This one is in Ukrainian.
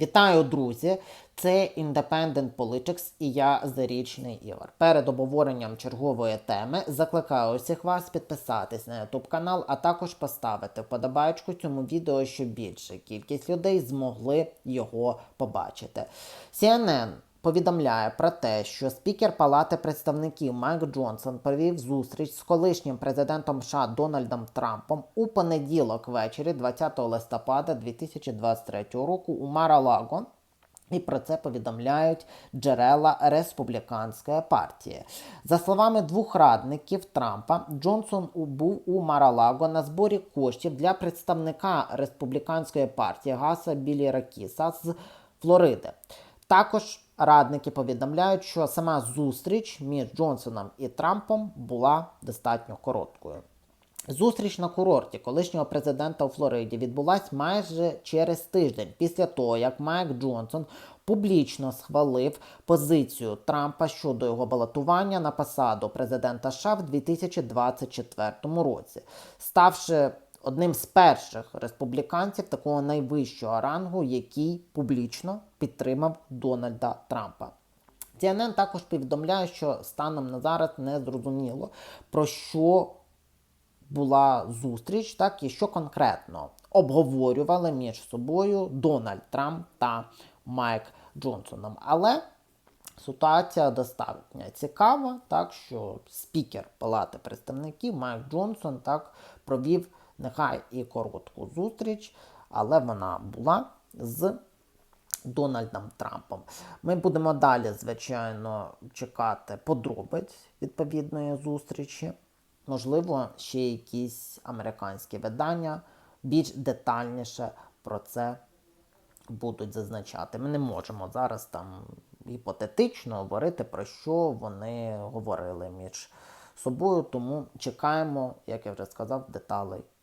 Вітаю, друзі! Це Independent Politics і я Зарічний Ігор. Перед обговоренням чергової теми закликаю усіх вас підписатись на YouTube канал, а також поставити вподобайку цьому відео, щоб більше кількість людей змогли його побачити. CNN повідомляє про те, що спікер Палати представників Майк Джонсон провів зустріч з колишнім президентом США Дональдом Трампом у понеділок ввечері 20 листопада 2023 року у Мара-Лаго. І про це повідомляють джерела республіканської партії. За словами двох радників Трампа, Джонсон був у Маралаго на зборі коштів для представника республіканської партії Гаса Білі Ракіса з Флориди. Також радники повідомляють, що сама зустріч між Джонсоном і Трампом була достатньо короткою. Зустріч на курорті колишнього президента у Флориді відбулась майже через тиждень після того, як Майк Джонсон публічно схвалив позицію Трампа щодо його балотування на посаду президента США в 2024 році, ставши одним з перших республіканців такого найвищого рангу, який публічно підтримав Дональда Трампа. CNN також повідомляє, що станом на зараз не зрозуміло про що була зустріч, так і що конкретно обговорювали між собою Дональд Трамп та Майк Джонсоном. Але ситуація достатньо цікава, так що спікер Палати представників Майк Джонсон так провів нехай і коротку зустріч, але вона була з Дональдом Трампом. Ми будемо далі, звичайно, чекати подробиць відповідної зустрічі. Можливо, ще якісь американські видання більш детальніше про це будуть зазначати. Ми не можемо зараз там гіпотетично говорити, про що вони говорили між собою, тому чекаємо, як я вже сказав, деталей